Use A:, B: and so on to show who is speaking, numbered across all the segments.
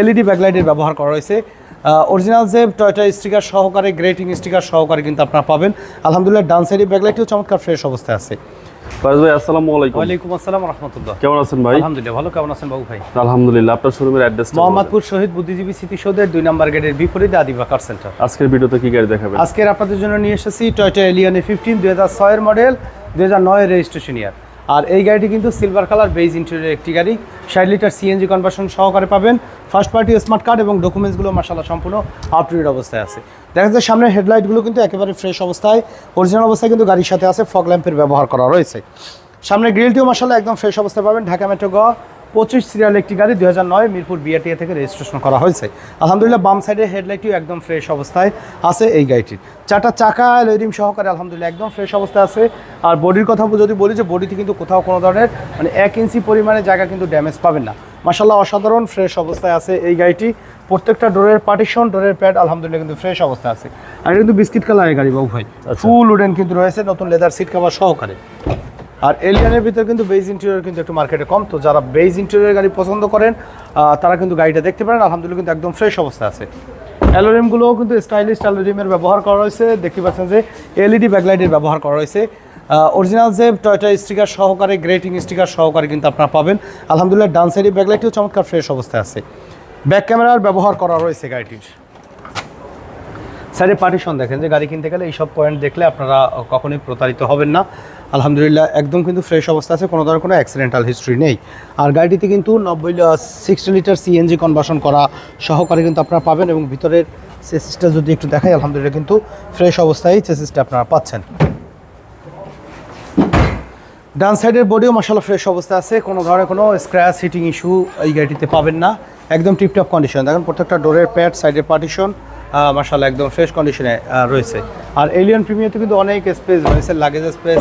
A: LED ব্যাকলাইটের ব্যবহার করা হয়েছে। অরিজিনাল যে টয়টা স্টিকার সহকারে গ্রেটিং স্টিকার সহকারে কিন্তু আপনারা পাবেন। আলহামদুলিল্লাহ ডান সাইডের ব্যাকলাইটটিও চমৎকার ফ্রেশ অবস্থায় আছে।
B: ফারাজ ভাই আসসালামু আলাইকুম।
A: ওয়ালাইকুম আসসালাম রহমতুল্লাহ
B: কেমন আছেন ভাই?
A: আলহামদুলিল্লাহ ভালো। কেমন আছেন বাবু ভাই?
B: আলহামদুলিল্লাহ আপনার শোরুমের অ্যাড্রেস
A: মোহাম্মদপুর শহীদ বুদ্ধিজীবী স্মৃতিসৌধের দুই নম্বর গেটের বিপরীতে আদিবা কার সেন্টার
B: আজকের ভিডিওতে কি গাড়ি দেখাবেন?
A: আজকের আপনাদের জন্য নিয়ে এসেছি টয়টা এলিয়ানে ফিফটিন দুই হাজার ছয়ের মডেল দুই হাজার নয়ের রেজিস্ট্রেশন ইয়ার আর এই গাড়িটি কিন্তু সিলভার কালার বেজ ইন্টেরিয়র একটি গাড়ি। ষাট লিটার সিএনজি কনভার্সন সহকারে পাবেন। ফার্স্ট পার্টি স্মার্ট কার্ড এবং ডকুমেন্টসগুলো মাসাল্লাহ সম্পূর্ণ আপ অবস্থায় আছে। দেখা যাচ্ছে সামনের হেডলাইটগুলো কিন্তু একেবারে ফ্রেশ অবস্থায়। অরিজিনাল অবস্থায় কিন্তু গাড়ির সাথে আছে ফগ ল্যাম্পের ব্যবহার করা রয়েছে। সামনে গ্রিলটিও মাসাল্লাহ একদম ফ্রেশ অবস্থায় পাবেন। ঢাকা মেট্রো গ পঁচিশ সিরিয়াল একটি গাড়ি দুই হাজার নয় মিরপুর বিআরটিএ থেকে রেজিস্ট্রেশন করা হয়েছে। আলহামদুলিল্লাহ বাম সাইডের হেডলাইটটিও একদম ফ্রেশ অবস্থায় আছে এই গাড়িটির। চারটা চাকা লেডিম সহকারে আলহামদুলিল্লাহ একদম ফ্রেশ অবস্থায় আছে। আর বডির কথা যদি বলি যে বডিতে কিন্তু কোথাও কোনো ধরনের মানে এক ইঞ্চি পরিমাণে জায়গা কিন্তু ড্যামেজ পাবেন না। মাসাল্লাহ অসাধারণ ফ্রেশ অবস্থায় আছে এই গাড়িটি। প্রত্যেকটা ডোরের পার্টিশন ডোরের প্যাড আলহামদুলিল্লাহ কিন্তু ফ্রেশ অবস্থায় আছে। আর কিন্তু বিস্কিট কালারের গাড়ি বাবু ভাই। ফুল উডেন কিন্তু রয়েছে নতুন লেদার সিট কভার সহকারে। আর এলিয়ানের ভিতর কিন্তু বেজ ইন্টেরিয়র কিন্তু একটু মার্কেটে কম। তো যারা বেজ ইন্টেরিয়র গাড়ি পছন্দ করেন তারা কিন্তু গাড়িটা দেখতে পারেন। আলহামদুলিল্লাহ কিন্তু একদম ফ্রেশ অবস্থায় আছে। অ্যালোরিমগুলোও কিন্তু স্টাইলিশ অ্যালোরিমের ব্যবহার করা হয়েছে দেখতে পাচ্ছেন যে এলইডি ব্যাকলাইটের ব্যবহার করা হয়েছে অরিজিনাল যে টয়টা স্টিকার সহকারে গ্রেটিং স্টিকার সহকারে কিন্তু আপনারা পাবেন। আলহামদুলিল্লাহ, ডান সাইডের ব্যাকলাইটটিও চমৎকার ফ্রেশ অবস্থায় আছে। ব্যাক ক্যামেরার ব্যবহার করা রয়েছে গাড়িটির। সাইডে পার্টিশন দেখেন যে গাড়ি কিনতে গেলে এইসব পয়েন্ট দেখলে আপনারা কখনোই প্রতারিত হবেন না। আলহামদুলিল্লাহ, একদম কিন্তু ফ্রেশ অবস্থা আছে, কোনো ধরনের কোনো অ্যাক্সিডেন্টাল হিস্ট্রি নেই। আর গাড়িটিতে কিন্তু নব্বই সিক্সটি লিটার সিএনজি কনভার্সন করা সহকারে কিন্তু আপনারা পাবেন এবং ভিতরের চেসিসটা যদি একটু দেখাই, আলহামদুলিল্লাহ কিন্তু ফ্রেশ অবস্থায় চেসিসটা আপনারা পাচ্ছেন। ডান সাইডের বডিও মশালা ফ্রেশ অবস্থা আছে, কোনো ধরনের কোনো স্ক্র্যাচ হিটিং ইস্যু এই গাড়িটিতে পাবেন না। একদম টিপটপ কন্ডিশন দেখেন প্রত্যেকটা ডোরের প্যাড সাইডের পার্টিশন মার্শাল্লাহ একদম ফ্রেশ কন্ডিশনে রয়েছে। আর এলিয়ন প্রিমিয়াতে কিন্তু অনেক স্পেস রয়েছে লাগেজ স্পেস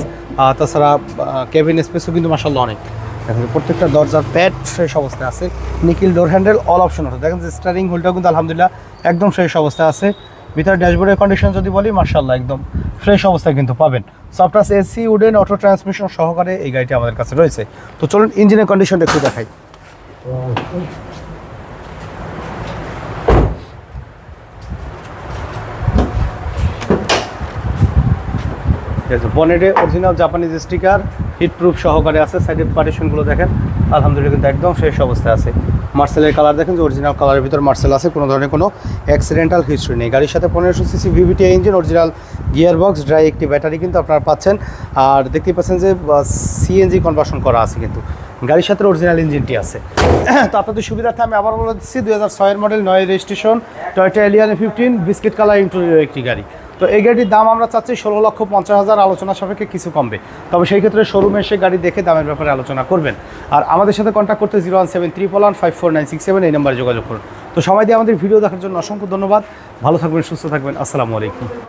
A: তাছাড়া কেবিন স্পেসও কিন্তু মার্শাল্লাহ অনেক। দেখেন প্রত্যেকটা দরজার প্যাড ফ্রেশ অবস্থায় আছে nickel door handle all option আছে। দেখেন যে স্টারিং হুলটাও কিন্তু আলহামদুলিল্লাহ একদম ফ্রেশ অবস্থায় আছে। ভিতরে ড্যাশবোর্ডের কন্ডিশন যদি বলি মার্শাল্লাহ একদম ফ্রেশ অবস্থায় কিন্তু পাবেন। Software AC wooden auto transmission সহকারে এই গাড়িটি আমাদের কাছে রয়েছে। তো চলুন ইঞ্জিনের কন্ডিশনটা একটু দেখাই। বনেটে original Japanese sticker heat proof সহকারে আছে সাইডের পার্টিশনগুলো দেখেন। আলহামদুলিল্লাহ কিন্তু একদম ফ্রেশ অবস্থায় আছে। মার্সেলের কালার দেখেন যে অরিজিনাল কালারের ভিতর মার্সেল আছে, কোনো ধরনের কোনো অ্যাক্সিডেন্টাল হিস্ট্রি নেই। গাড়ির সাথে পনেরোশো CC VVT engine original gear box dry একটি ব্যাটারি কিন্তু আপনারা পাচ্ছেন। আর দেখতেই পাচ্ছেন যে সিএনজি কনভার্সন করা আছে কিন্তু। গাড়ির সাথে অরিজিনাল ইঞ্জিনটি আছে। তো আপনাদের সুবিধার্থে আমি আবার বলে দিচ্ছি, দুই হাজার ছয়ের মডেল নয় registration Toyota Allion fifteen biscuit colour interior একটি গাড়ি। তো এই গাড়ির দাম আমরা চাচ্ছি ষোলো লক্ষ পঞ্চাশ হাজার, আলোচনা সাপেক্ষে কিছু কমবে। তবে সেই ক্ষেত্রে শোরুমে এসে গাড়ি দেখে দামের ব্যাপারে আলোচনা করবেন। আর আমাদের সাথে কন্ট্যাক্ট করতে zero one seven three one five four nine six seven এই নাম্বারে যোগাযোগ করুন। তো সবাই দিয়ে আমাদের ভিডিও দেখার জন্য অসংখ্য ধন্যবাদ। ভালো থাকবেন, সুস্থ থাকবেন। আসসালামু আলাইকুম।